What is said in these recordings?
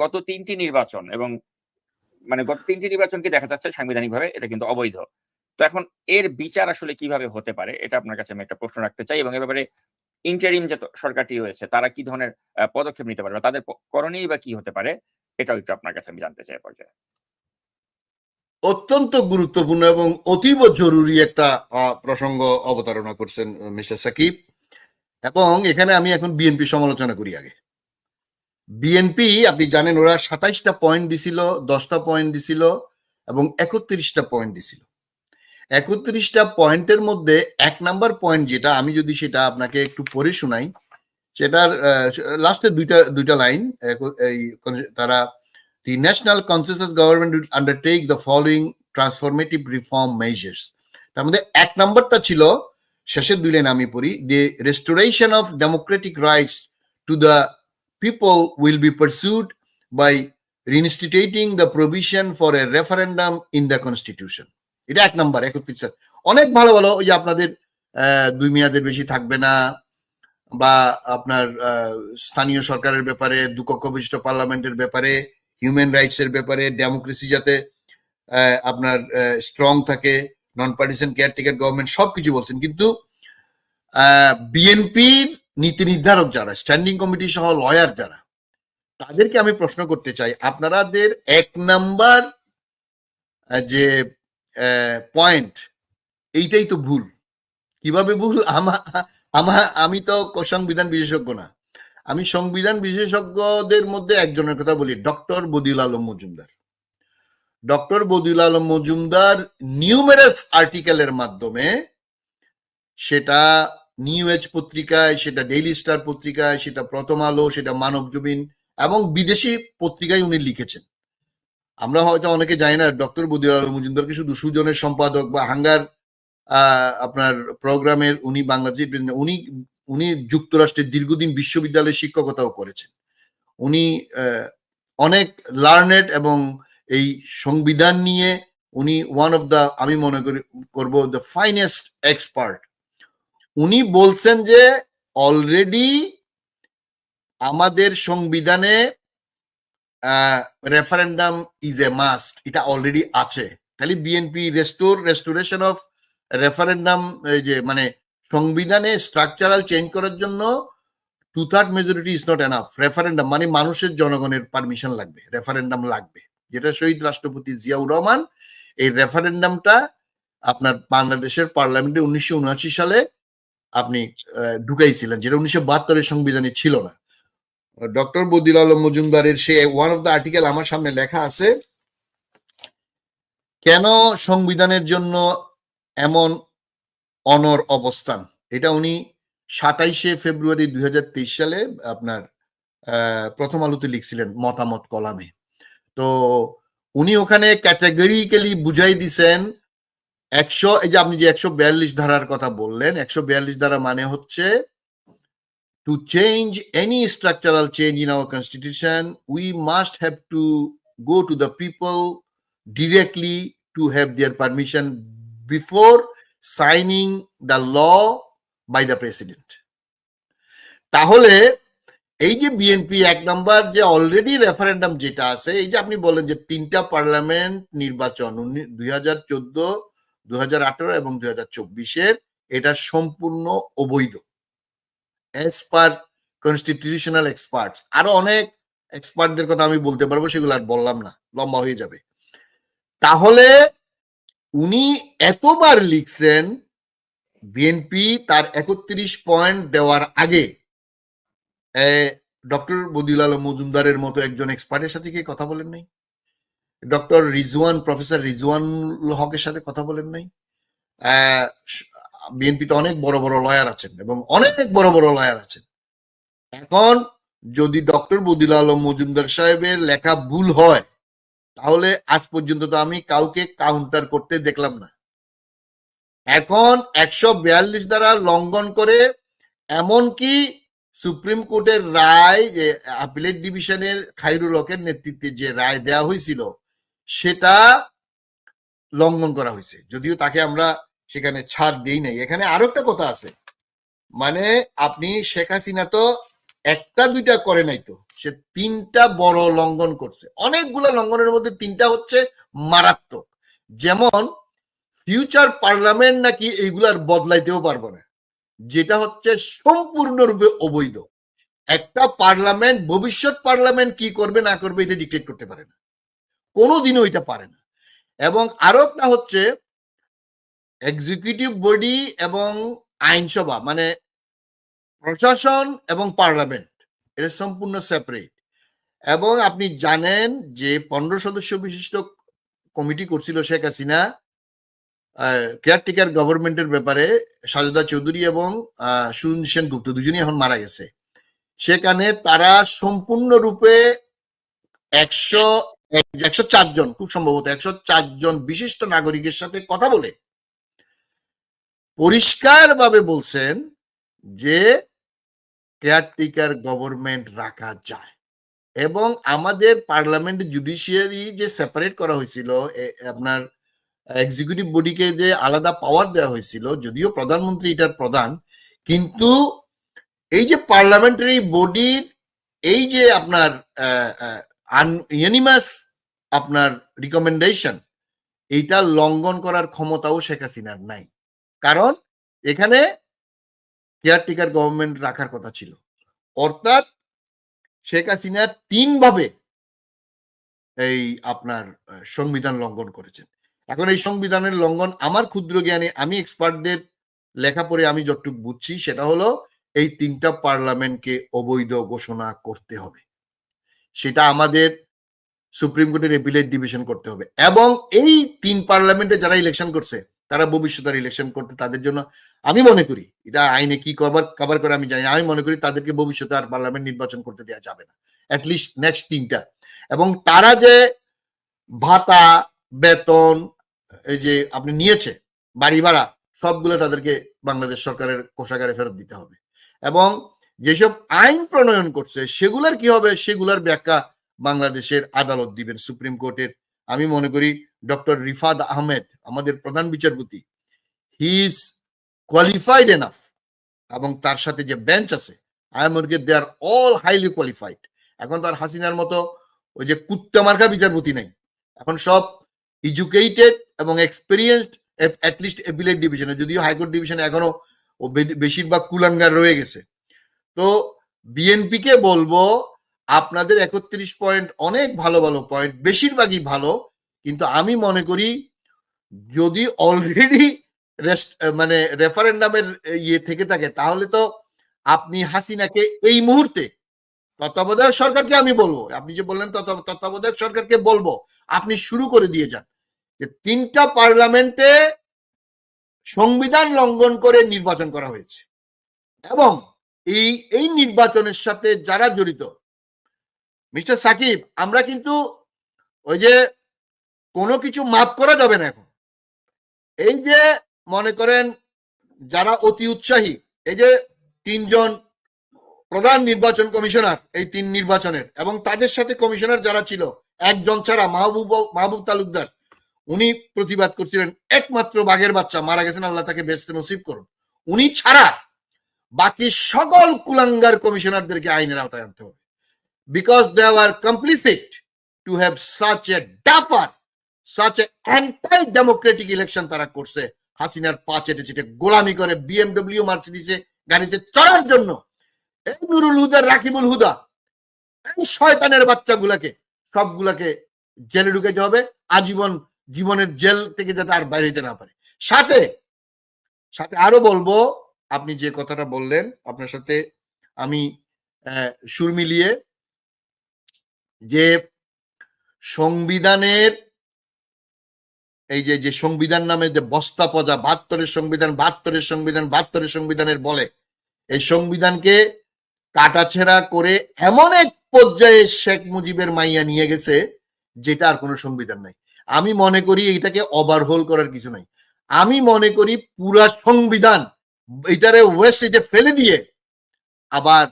গত তিনটি নির্বাচন এবং মানে গত তিনটি নির্বাচনকে দেখা যাচ্ছে সাংবিধানিকভাবে এটা কিন্তু অবৈধ। তো এখন এর বিচার আসলে কীভাবে হতে পারে এটা আপনার কাছে আমি একটা প্রশ্ন রাখতে চাই এবং এ ব্যাপারে ইন্টারিম যে সরকারটি রয়েছে তারা কি ধরনের পদক্ষেপ নিতে পারে বা তাদের করণীয় বা কি হতে পারে এটাও একটু আপনার কাছে আমি জানতে চাই পর্যায়ে। অত্যন্ত গুরুত্বপূর্ণ এবং অতীব জরুরি একটা প্রসঙ্গ অবতারণা করছেন মিস্টার সাকিব। এবং এখানে আমি এখন বিএনপি সমালোচনা করি আগে। বিএনপি আপনি জানেন ওরা সাতাইশটা পয়েন্ট দিছিল, দশটা পয়েন্ট দিছিল এবং একত্রিশটা পয়েন্ট দিছিল। একত্রিশটা পয়েন্টের মধ্যে এক নাম্বার পয়েন্ট যেটা, আমি যদি সেটা আপনাকে একটু পড়ে শোনাই, সেটার লাস্টের দুইটা দুইটা লাইন এই, তারা, the national consensus government will undertake the following reform measures. তার মধ্যে এক নম্বরটা ছিল, শেষের দুই লাইন আমি পড়ি, the restoration of democratic rights to the people will be pursued by reinstating the provision for a referendum in the constitution. এটা এক নম্বর একত্রিশ অনেক ভালো ভালো ওই যে আপনাদের দুই মেয়াদের বেশি থাকবে না, বা আপনার স্থানীয় সরকারের ব্যাপারে, দুকক্ষ বিশিষ্ট পার্লামেন্টের ব্যাপারে হিউম্যান রাইটস এর ব্যাপারে ডেমোক্রেসি যাতে আপনার স্ট্রং থাকে নন পার্টিসান কেয়ারটেকার গভর্নমেন্ট সবকিছু বলছেন। কিন্তু বিএনপির নীতি নির্ধারক যারা স্ট্যান্ডিং কমিটি সহ লয়ার যারা, তাদেরকে আমি প্রশ্ন করতে চাই। আপনারাদের এক নাম্বার যে পয়েন্ট এইটাই তো ভুল। কীভাবে ভুল? আমা আমা, আমি তো সংবিধান বিশেষজ্ঞ না। আমি সংবিধান বিশেষজ্ঞদের মধ্যে একজনের কথা বলি doctor Badiul Alam Majumder. Doctor Badiul Alam Majumder numerous আর্টিকেলের মাধ্যমে সেটা নিউ এজ পত্রিকায়, সেটা ডেইলি স্টার পত্রিকায়, সেটা প্রথম আলো, সেটা মানব জমিন এবং বিদেশি পত্রিকায় উনি লিখেছেন। আমরা হয়তো অনেকে জানি না, ডক্টর বদিউল আলম মজুমদারকে শুধু সুজনের সম্পাদক বা হাঙ্গার আপনার প্রোগ্রামের উনি বাংলাদেশ উনি উনি যুক্তরাষ্ট্রের দীর্ঘদিন বিশ্ববিদ্যালয়ে শিক্ষকতাও করেছেন। উনি অনেক লার্নেড এবং এই সংবিধান নিয়ে উনি ওয়ান অফ দ্য আমি মনে করি, করব দ্য ফাইনেস্ট এক্সপার্ট উনি বলছেন যে অলরেডি আমাদের সংবিধানে রেফারেন্ডাম ইজ এ মাস্ট এটা অলরেডি আছে। খালি BNP restore restoration of referendum যে মানে সংবিধানে স্ট্রাকচারাল চেঞ্জ করার জন্য two third majority is not enough referendum মানে মানুষের জনগণের পারমিশন লাগবে রেফারেন্ডাম লাগবে। যেটা শহীদ রাষ্ট্রপতি জিয়াউর রহমান, এই রেফারেন্ডামটা আপনার বাংলাদেশের পার্লামেন্টে উনিশশো উনআশি সালে আপনি ঢুকাইছিলেন, যেটা উনিশশো বাহাত্তরের সংবিধানে ছিল না। ডক্টর বদিল আলম মজুমদারের say one of the article আমার সামনে লেখা আছে, কেন সংবিধানের জন্য এমন অনর অবস্থান? এটা উনি সাতাইশে ফেব্রুয়ারি দুই হাজার তেইশ সালে আপনার প্রথম আলোতে লিখছিলেন মতামত কলামে। তো উনি ওখানে ক্যাটাগরিক্যালি বুঝাই দিছেন একশো, এই যে আপনি যে একশো বিয়াল্লিশ ধারার কথা বললেন, একশো বিয়াল্লিশ ধারা মানে হচ্ছে to change any structural change in our constitution we must have to go to the people directly to have their permission before signing the law by the president তাহলে এই যে বিএনপি এক নম্বর যে অলরেডি রেফারেন্ডাম যেটা আছে, এই যে আপনি বলেন যে তিনটা পার্লামেন্ট নির্বাচন দুই হাজার চোদ্দ দুই হাজার আঠারো এবং হাজার চব্বিশের এটা সম্পূর্ণ অবৈধ। অ্যাজ পার কনস্টিটিউশনাল এক্সপার্টস আরও অনেক এক্সপার্টদের কথা আমি বলতে পারব, সেগুলো আর বললাম না, লম্বা হয়ে যাবে। তাহলে উনি এতবার লিখছেন বিএনপি তার একত্রিশ পয়েন্ট দেওয়ার আগে ডক্টর বদিউল আলম মজুমদারের মতো একজন এক্সপার্টের সাথে কি কথা বলেন নাই? ডক্টর রিজওয়ান, প্রফেসর রিজওয়ান হকের সাথে কথা বলেন নাই। বিএনপিতে অনেক বড় বড় লয়ার আছেন এবং অনেক বড় বড় লয়ার আছেন। এখন যদি ডক্টর বদিল আলম মজুমদার সাহেবের লেখা ভুল হয়, তাহলে আজ পর্যন্ত তো আমি কাউকে কাউন্টার করতে দেখলাম না। এখন একশো বিয়াল্লিশ দ্বারা লঙ্ঘন করে এমনকি সুপ্রিম কোর্টের রায় যে আপিলেট ডিভিশনের খাইরুল হকের নেতৃত্বে যে রায় দেয়া হয়েছিল সেটা লঙ্ঘন করা হয়েছে। যদিও তাকে আমরা সেখানে ছাড় দেই নাই। এখানে আরও একটা কথা আছে। মানে আপনি শেখ হাসিনা তো একটা, দুইটা করে নাই তো। সে তিনটা বড় লঙ্ঘন করছে। অনেকগুলো লঙ্ঘনের মধ্যে তিনটা হচ্ছে মারাত্মক। যেমন ফিউচার পার্লামেন্ট নাকি এইগুলার বদলাইতেও পারব না। যেটা হচ্ছে সম্পূর্ণরূপে অবৈধ। একটা পার্লামেন্ট ভবিষ্যৎ পার্লামেন্ট কি করবে না করবে এটা ডিক্টেট করতে পারে না। কোনোদিনও এটা পারে না। এবং আরও একটা হচ্ছে এক্সিকিউটিভ বডি এবং আইনসভা মানে প্রশাসন এবং পার্লামেন্ট এটা সম্পূর্ণ সেপারেট এবং আপনি জানেন যে পনেরো সদস্য বিশিষ্ট কমিটি করছিল শেখ হাসিনা কেয়ারটেকার গভর্নমেন্টের ব্যাপারে সাজদা চৌধুরী এবং সুরঞ্জ সেন গুপ্ত দুজনই এখন মারা গেছে। সেখানে তারা সম্পূর্ণরূপে একশো একশো চারজন খুব সম্ভবত একশো চারজন বিশিষ্ট নাগরিকের সাথে কথা বলে পরিষ্কারভাবে বলছেন যে কেয়ারটেকার গভর্নমেন্ট রাখা যায়। এবং আমাদের পার্লামেন্ট জুডিশিয়ারি যে সেপারেট করা হয়েছিল আপনার এক্সিকিউটিভ বডিকে যে আলাদা পাওয়ার দেওয়া হয়েছিল, যদিও প্রধানমন্ত্রী এটার প্রধান, কিন্তু এই যে পার্লামেন্টারি বডির এই যে আপনার ইউনিমাস আপনার রিকমেন্ডেশন এইটা লঙ্ঘন করার ক্ষমতাও শেখ হাসিনার নাই। কারণ এখানে কেয়ারটেকার গভর্নমেন্ট রাখার কথা ছিল। অর্থাৎ শেখ হাসিনা তিন ভাবে এই আপনার সংবিধান লঙ্ঘন করেছেন। এখন এই সংবিধানের লঙ্ঘন আমার ক্ষুদ্র জ্ঞানে আমি এক্সপার্টদের লেখা পড়ে আমি যতটুকু বুঝছি, সেটা হলো এই তিনটা পার্লামেন্টকে অবৈধ ঘোষণা করতে হবে। সেটা আমাদের সুপ্রিম কোর্টের এপিলেট ডিভিশন করতে হবে। এবং এই তিন পার্লামেন্টে যারা ইলেকশন করছে, তারা ভবিষ্যতের ইলেকশন করতে তাদের জন্য আমি মনে করি, এটা আইনে কি কভার কভার করে আমি জানি। আমি মনে করি তাদেরকে ভবিষ্যতে আর পার্লামেন্ট নির্বাচন করতে দেওয়া যাবে না। অ্যাটলিস্ট নেক্সট তিনটা। এবং তারা যে ভাতা, বেতন, এই যে আপনি নিয়েছে, বাড়ি ভাড়া, সবগুলো তাদেরকে বাংলাদেশ সরকারের কোষাগারে ফেরত দিতে হবে। এবং যেসব আইন প্রণয়ন করছে, সেগুলার কি হবে? সেগুলার ব্যাখ্যা বাংলাদেশের আদালত দিবেন সুপ্রিম কোর্টের। আমি মনে করি ডক্টর রিফাদ আহমেদ, আমাদের প্রধান বিচারপতি হি ইজ কোয়ালিফাইড এনাফ এবং তার সাথে যে বেঞ্চ আছে I am they are all highly qualified এখন তার হাসিনার মতো ওই যে কুত্তা মার্কা বিচারপতি নাই। এখন সব এডুকেটেড এবং এক্সপিরিয়েন্সড অ্যাটলিস্ট এপিলেট ডিভিশনে, যদিও হাইকোর্ট ডিভিশনে এখনও বেশিরভাগ কুলাঙ্গার রয়ে গেছে। তো বিএনপি কে বলব, আপনাদের একত্রিশ পয়েন্ট অনেক ভালো ভালো পয়েন্ট, বেশিরভাগই ভালো, কিন্তু আমি মনে করি যদি অলরেডি মানে রেফারেন্ডামের ইয়ে থেকে থাকে, তাহলে তো আপনি হাসিনাকে এই মুহূর্তে তত্ত্বাবধায়ক সরকারকে আমি বলব, আপনি যে বললেন তত্ত্ব- তত্ত্বাবধায়ক সরকারকে বলব, আপনি শুরু করে দিয়ে যান। যে তিনটা পার্লামেন্টে সংবিধান লঙ্ঘন করে নির্বাচন করা হয়েছে এবং এই এই নির্বাচনের সাথে যারা জড়িত, মিস্টার সাকিব, আমরা কিন্তু ওই যে কোনো কিছু মাফ করা যাবে না এখন। এই যে মনে করেন যারা অতি উৎসাহী, এই যে তিনজন প্রধান নির্বাচন কমিশনার এই তিন নির্বাচনের এবং তাদের সাথে কমিশনার যারা ছিল, একজন ছাড়া মাহবুব মাহবুব তালুকদার, উনি প্রতিবাদ করছিলেন, একমাত্র বাঘের বাচ্চা মারা গেছেন, আল্লাহ তাকে বেস্তে নসিব করুন। উনি ছাড়া বাকি সকল কুলাঙ্গার কমিশনারদেরকে আইনের আওতায় আনতে হবে। Because they are complicit to have such a duffer such a anti democratic election তারা করছে। হাসিনার পা চেটে চেটে গোলামি করে বিএমডব্লিউ মার্সিডিসে গাড়িতে চড়ার জন্য। এই নুরুল হুদা, রাকিবুল হুদা, এই শয়তানের বাচ্চাগুলাকে সবগুলাকে জেলে ঢুকাইতে হবে। আজীবন জীবনের জেল থেকে যাতে আর বাইরে হইতে না পারে। সাথে সাথে আরও বলব আপনি যে কথাটা বললেন, আপনার সাথে আমি সুর মিলিয়ে যে সংবিধানের এই যে যে সংবিধান নামে যে বস্তা পজা, বাহাত্তরের সংবিধান বাহাত্তরের সংবিধান, বাহাত্তরের সংবিধানের বলে, এই সংবিধানকে কাটাছেড়া করে এমন এক পর্যায়ে শেখ মুজিবের মাইয়া নিয়ে গেছে, যেটা আর কোনো সংবিধান নাই। আমি মনে করি এটাকে ওভারহোল করার কিছু নাই। আমি মনে করি পুরা সংবিধান এটারে ওয়েস্ট এজে ফেলে দিয়ে আবার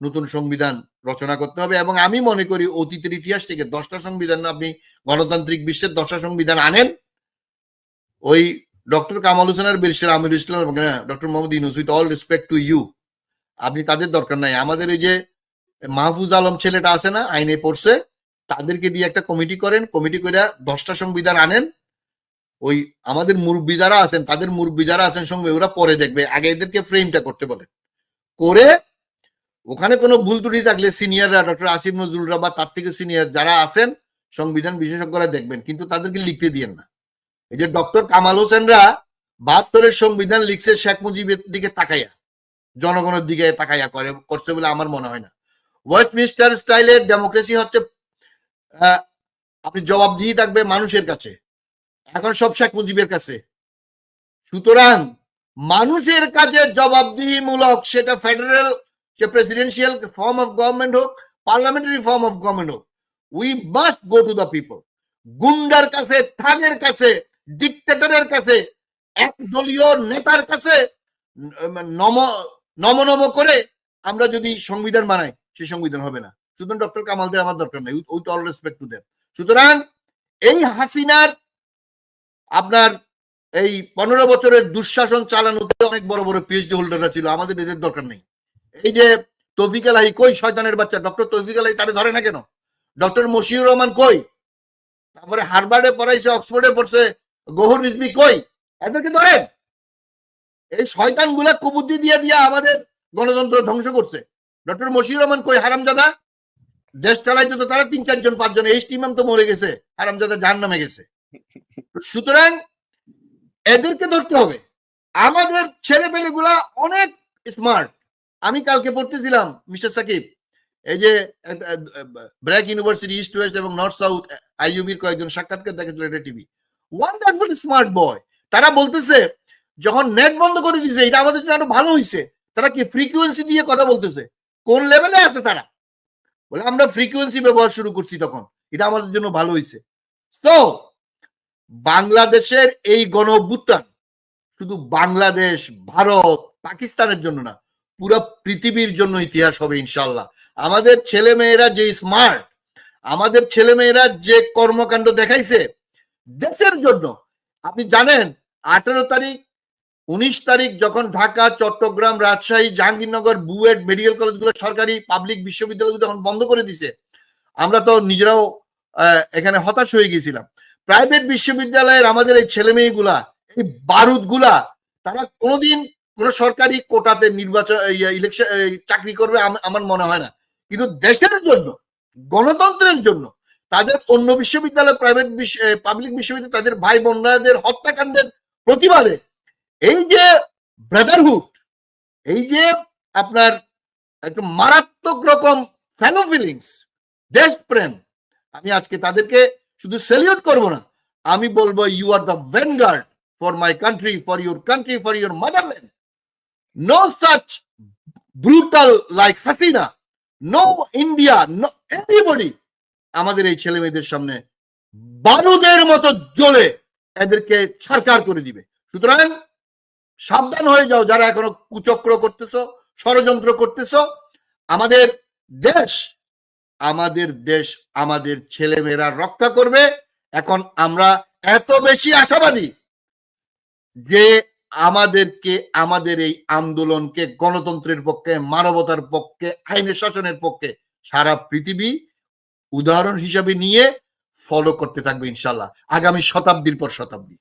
নতুন সংবিধান রচনা করতে হবে এবং আমি মনে করি অতীতের ইতিহাস থেকে দশটা সংবিধান আপনি গণতান্ত্রিক বিশ্বের দশটা সংবিধান আনেন। ওই doctor Kamal Hossain R barrister Amir Islam doctor Mohammad Yunus, with all respect to you, আপনি তাদের দরকার নাই। আমাদের এই যে মাহফুজ আলম ছেলেটা আছে না, আইনে পড়ছে, তাদেরকে দিয়ে একটা কমিটি করেন, কমিটি করে দশটা সংবিধান আনেন। ওই আমাদের মুরব্বী যারা আছেন, তাদের মুরব্বী যারা আছেন সঙ্গে ওরা পরে দেখবে। আগে এদেরকে ফ্রেমটা করতে বলে করে ওখানে কোনো ভুল ত্রুটি থাকলে সিনিয়ররা ডক্টর আসিফ নজরুলরা বা তার থেকে সিনিয়র যারা আছেন, সংবিধান বিশেষজ্ঞরা দেখবেন, কিন্তু তাদেরকে লিখতে দিয়েন না। এই যে ডক্টর কামাল হোসেনরা বাহাত্তরের সংবিধান লিখছে শেখ মুজিবের দিকে তাকাইয়া, জনগণের দিকে তাকাইয়া করে, করছে বলে আমার মনে হয় না। ওয়েস্টমিনিস্টার স্টাইলের ডেমোক্রেসি হচ্ছে আপনি জবাবদিহি থাকবে মানুষের কাছে। এখন সব শেখ মুজিবের কাছে। সুতরাং মানুষের কাছে জবাবদিহিমূলক সেটা federal say presidential form of government হোক পার্লামেন্টারি ফর্ম অফ গভর্নমেন্ট হোক we must go to the people গুন্ডার কাছে থাগের কাছে ডিক্টেটরের কাছে, একদলীয় নেতার কাছে, নম নম করে আমরা যদি সংবিধান বানাই, সেই সংবিধান হবে না। সুতরাং ডক্টর কামালদের আমার দরকার নেই with all respect to them সুতরাং এই হাসিনার আপনার এই পনেরো বছরের দুঃশাসন চালানোতে অনেক বড় বড় পিএইচডি হোল্ডাররা ছিল, আমাদের এদের দরকার নেই। এই যে তৌফিক আলাই কই শয়তানের বাচ্চা? ডক্টর তৌফিক আলাই তারে ধরে না কেন? ডক্টর মশিউর রহমান কই? তারপরে হারবার্ডে পড়াইছে, অক্সফোর্ডে পড়ছে, গহর রিজবি কই? এদেরকে ধরেন। এই শয়তানগুলা কুবুদ্ধি দিয়ে দিয়ে আমাদের গণতন্ত্র ধ্বংস করছে। ডক্টর মশিউর রহমান কই, হারামজাদা? দেশ চালাইতে তো তারা তিন চারজন, পাঁচজন, এই টিমাম তো মরে গেছে, হারামজাদা জাহান নামে গেছে। সুতরাং এদেরকে ধরতে হবে। আমাদের ছেলে পেলেগুলা অনেক স্মার্ট আমি কালকে পড়তেছিলাম, মিস্টার সাকিব। এই যে ব্র্যাক ইউনিভার্সিটি, ইস্ট ওয়েস্ট এবং নর্থ সাউথ আইইউবির কয়েকজন সাক্ষাৎকার দেখেছিল এটা টিভি। ওয়ান্ডারফুল স্মার্ট বয় তারা বলতেছে, যখন নেট বন্ধ করে দিছে, এটা আমাদের জন্য আরও ভালো হয়েছে তারা কি ফ্রিকুয়েন্সি দিয়ে কথা বলতেছে? কোন লেভেলে আছে তারা? বলে, আমরা ফ্রিকুয়েন্সি ব্যবহার শুরু করছি তখন। এটা আমাদের জন্য ভালো হয়েছে তো বাংলাদেশের এই গণ শুধু বাংলাদেশ, ভারত, পাকিস্তানের জন্য না, পুরো পৃথিবীর জন্য ইতিহাস হবে ইনশাল্লাহ আমাদের ছেলে মেয়েরা যে স্মার্ট আমাদের ছেলে মেয়েরা যে কর্মকাণ্ড দেখাইছে, দেশের জন্য। আপনি জানেন, আঠারো তারিখ, উনিশ তারিখ যখন ঢাকা, চট্টগ্রাম, রাজশাহী, জাহাঙ্গীরনগর, বুয়েট মেডিকেল কলেজগুলো সরকারি পাবলিক বিশ্ববিদ্যালয়গুলো যখন বন্ধ করে দিছে, আমরা তো নিজেরাও এখানে হতাশ হয়ে গেছিলাম। প্রাইভেট বিশ্ববিদ্যালয়ের আমাদের এই ছেলে মেয়েগুলা এই বারুদগুলা তারা কোনোদিন কোন সরকারি কোটাতে নির্বাচন ইলেকশন চাকরি করবে আমার মনে হয় না। কিন্তু দেশের জন্য, গণতন্ত্রের জন্য, তাদের অন্য বিশ্ববিদ্যালয়, প্রাইভেট পাবলিক বিশ্ববিদ্যালয়, তাদের ভাই বোনরাদের হত্যাকাণ্ডের প্রতিবাদে, এই যে ব্রাদারহুড এই যে আপনার একটা মারাত্মক রকম ফ্যানো ফিলিংস দেশপ্রেম, আমি আজকে তাদেরকে শুধু সেলিউট করব না, আমি বলব you are the vanguard for my country for your country for your motherland no such brutal like Hasina no India no anybody আমাদের এই ছেলে মেয়েদের সামনে বারুদের মতো জ্বলে এদেরকে সরকার করে দিবে। সুতরাং সাবধান হয়ে যাও, যারা এখনও কুচক্র করতেছো, ষড়যন্ত্র করতেছো, আমাদের দেশ আমাদের দেশ আমাদের ছেলেমেয়েরা রক্ষা করবে। এখন আমরা এত বেশি আশাবাদী যে আমাদেরকে, আমাদের এই আন্দোলনকে, গণতন্ত্রের পক্ষে, মানবতার পক্ষে, আইনের শাসনের পক্ষে সারা পৃথিবী উদাহরণ হিসাবে নিয়ে ফলো করতে থাকবে ইনশাল্লাহ, আগামী শতাব্দীর পর শতাব্দী।